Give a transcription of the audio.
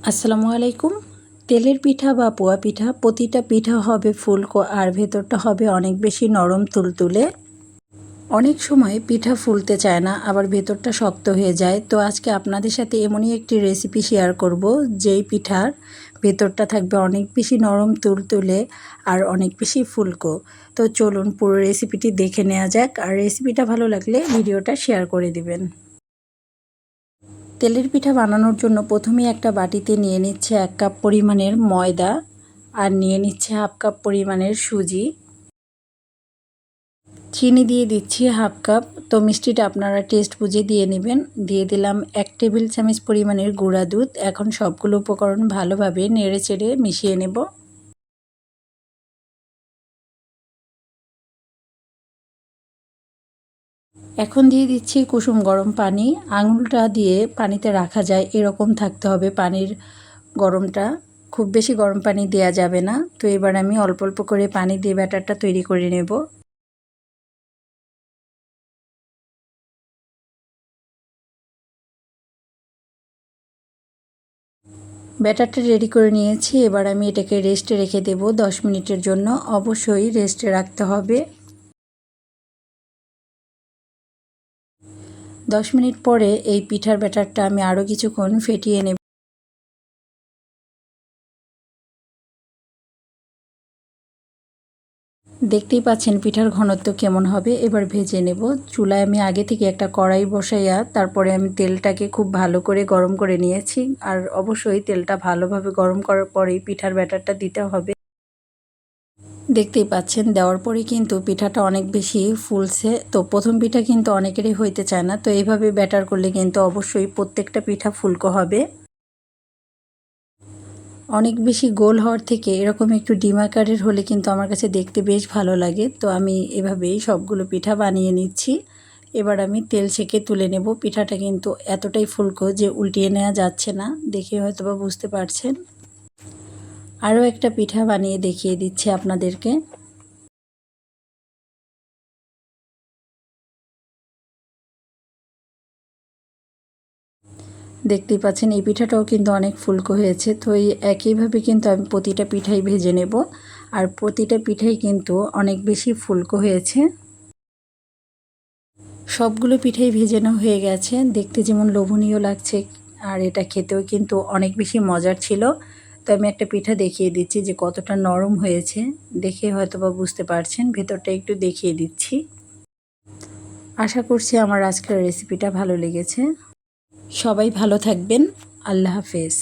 আসসালামু আলাইকুম। তেলের পিঠা বা পোয়া পিঠা, প্রতিটা পিঠা হবে ফুলকো আর ভেতরটা হবে অনেক বেশি নরম তুলতুলে। অনেক সময় পিঠা ফুলতে চায় না, আবার ভেতরটা শক্ত হয়ে যায়। তো আজকে আপনাদের সাথে এমনই একটি রেসিপি শেয়ার করব, যেই পিঠার ভেতরটা থাকবে অনেক বেশি নরম তুলতুলে আর অনেক বেশি ফুলকো। তো চলুন পুরো রেসিপিটি দেখে নেওয়া যাক। আর রেসিপিটা ভালো লাগলে ভিডিওটা শেয়ার করে দিবেন। তেলের পিঠা বানানোর জন্য প্রথমেই একটা বাটিতে নিয়ে নিচ্ছে এক কাপ পরিমাণের ময়দা আর নিয়ে নিচ্ছে হাফ কাপ পরিমাণের সুজি। চিনি দিয়ে দিচ্ছি হাফ কাপ। তো মিষ্টিটা আপনারা টেস্ট বুঝে দিয়ে নেবেন। দিয়ে দিলাম এক টেবিল চামচ পরিমাণের গুঁড়া দুধ। এখন সবগুলো উপকরণ ভালোভাবে নেড়ে চেড়ে মিশিয়ে নেব। এখন দিয়ে দিচ্ছি কুসুম গরম পানি। আঙুলটা দিয়ে পানিতে রাখা যায়, এরকম থাকতে হবে পানির গরমটা। খুব বেশি গরম পানি দেয়া যাবে না। তো এবার আমি অল্প অল্প করে পানি দিয়ে ব্যাটারটা তৈরি করে নেব। ব্যাটারটা রেডি করে নিয়েছি। এবার আমি এটাকে রেস্টে রেখে দেব দশ মিনিটের জন্য। অবশ্যই রেস্টে রাখতে হবে। দশ মিনিট পরে এই পিঠার ব্যাটারটা আমি আরও কিছুক্ষণ ফেটিয়ে নেব। দেখতেই পাচ্ছেন পিঠার ঘনত্ব কেমন হবে। এবার ভেজে নেব। চুলায় আমি আগে থেকে একটা কড়াই বসাইয়া তারপরে আমি তেলটাকে খুব ভালো করে গরম করে নিয়েছি। আর অবশ্যই তেলটা ভালোভাবে গরম করার পরেই পিঠার ব্যাটারটা দিতে হবে। দেখতেই পাচ্ছেন, দেওয়ার পরে কিন্তু পিঠাটা অনেক বেশি ফুলছে। তো প্রথম পিঠা কিন্তু অনেকেরই হইতে চায় না। তো এইভাবে ব্যাটার করলে কিন্তু অবশ্যই প্রত্যেকটা পিঠা ফুলকো হবে। অনেক বেশি গোল হওয়ার থেকে এরকম একটু ডিমাকারের হলে কিন্তু আমার কাছে দেখতে বেশ ভালো লাগে। তো আমি এভাবেই সবগুলো পিঠা বানিয়ে নিচ্ছি। এবার আমি তেল ছেঁকে তুলে নেব। পিঠাটা কিন্তু এতটাই ফুলকো যে উল্টিয়ে নেওয়া যাচ্ছে না। দেখে হয়তো বা বুঝতে পারছেন। আরও একটা পিঠা বানিয়ে দেখিয়ে দিচ্ছি আপনাদেরকে। দেখতেই পাচ্ছেন, এই পিঠাটাও কিন্তু অনেক ফুলকো হয়েছে। তো এই একইভাবে কিন্তু আমি প্রতিটা পিঠাই ভেজে নেব। আর প্রতিটা পিঠাই কিন্তু অনেক বেশি ফুলকো হয়েছে। সবগুলো পিঠাই ভেজানো হয়ে গেছে। দেখতে যেমন লোভনীয় লাগছে, আর এটা খেতেও কিন্তু অনেক বেশি মজার ছিল। তো আমি একটা পিঠা দেখিয়ে দিচ্ছি যে কতটা নরম হয়েছে। দেখে হয়তো বা বুঝতে পারছেন, ভেতরটা একটু দেখিয়ে দিচ্ছি। আশা করছি আমার আজকের রেসিপিটা ভালো লেগেছে। সবাই ভালো থাকবেন। আল্লাহ হাফেজ।